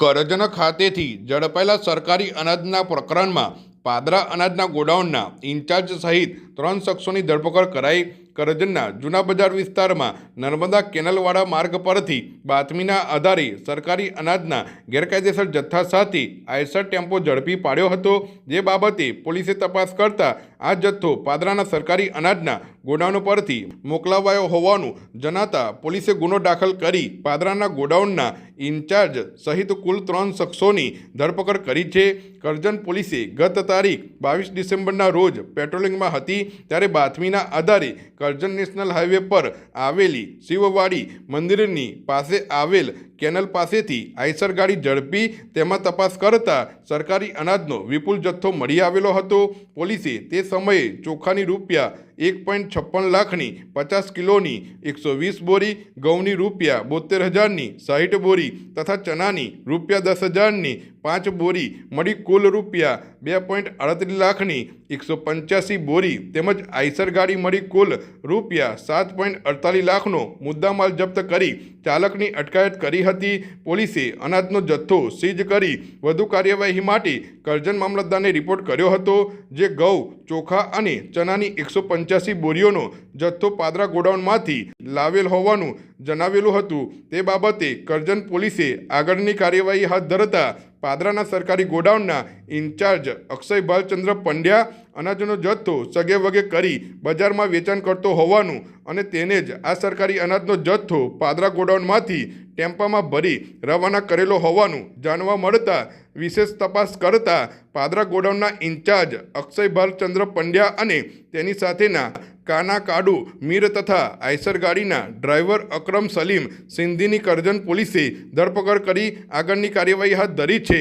કરજણ ખાતેથી ઝડપાયેલા સરકારી અનાજના પ્રકરણમાં પાદરા અનાજના ગોડાઉનના ઇન્ચાર્જ સહિત ત્રણ શખ્સોની ધરપકડ કરાઈ. કરજણના જૂના બજાર વિસ્તારમાં નર્મદા કેનલવાળા માર્ગ પરથી બાતમીના આધારે સરકારી અનાજના ગેરકાયદેસર જથ્થા સાથે આયસર ટેમ્પો ઝડપી પાડ્યો હતો. જે બાબતે પોલીસે તપાસ કરતા આ જથ્થો પાદરાના સરકારી અનાજના ગોડાઉન પરથી મોકલાવાયો હોવાનું જણાતા પોલીસે ગુનો દાખલ કરી પાદરાના ગોડાઉનના ઇન્ચાર્જ સહિત કુલ ત્રણ શખ્સોની ધરપકડ કરી છે. કરજણ પોલીસે ગત તારીખ બાવીસ ડિસેમ્બરના રોજ પેટ્રોલિંગમાં હતી ત્યારે બાતમીના આધારે કરજણ નેશનલ હાઈવે પર આવેલી શિવવાડી મંદિરની પાસે આવેલ કેનલ પાસેથી આઈસર ગાડી ઝડપી તેમાં તપાસ કરતા સરકારી અનાજનો વિપુલ જથ્થો મળી આવેલો હતો. પોલીસે તે સમયે ચોખાની રૂપિયા એક પોઈન્ટ છપ્પન લાખની પચાસ કિલોની એકસો વીસ બોરી ઘઉંની રૂપિયા બોતેર હજારની સાહીઠ બોરી તથા ચનાની રૂપિયા દસ હજારની પાંચ બોરી મળી કુલ રૂપિયા બે પોઈન્ટ અડત્રીસ લાખની એકસો પંચ્યાસી બોરી તેમજ આઈસર ગાડી મળી કુલ રૂપિયા સાત પોઈન્ટ અડતાલીસ લાખનો મુદ્દામાલ જપ્ત કરી ચાલકની અટકાયત કરી હતી. પોલીસે અનાજનો જથ્થો સીઝ કરી વધુ કાર્યવાહી માટે કરજણ મામલતદારને રિપોર્ટ કર્યો હતો, જે ઘઉં ચોખા અને ચનાની એકસો પંચ્યાસી બોરીઓનો જથ્થો પાદરા ગોડાઉનમાંથી લાવેલ હોવાનું જણાવેલું હતું. તે બાબતે કરજણ પોલીસે આગળની કાર્યવાહી હાથ ધરતા પાદરાના સરકારી ગોડાઉનના ઇન્ચાર્જ અક્ષય ભાલચંદ્ર પંડ્યા અનાજનો જથ્થો સગે વગે કરી બજારમાં વેચાણ કરતો હોવાનું અને તેને જ આ સરકારી અનાજનો જથ્થો પાદરા ગોડાઉનમાંથી ટેમ્પામાં ભરી રવાના કરેલો હોવાનું જાણવા મળતા વિશેષ તપાસ કરતા પાદરા ગોડાઉનના ઇન્ચાર્જ અક્ષય ભારચંદ્ર પંડ્યા અને તેની સાથેના કાના કાડુ મીર તથા આઈસર ગાડીના ડ્રાઈવર અકરમ સલીમ સિંધીની કરજણ પોલીસે ધરપકડ કરી આગળની કાર્યવાહી હાથ ધરી છે.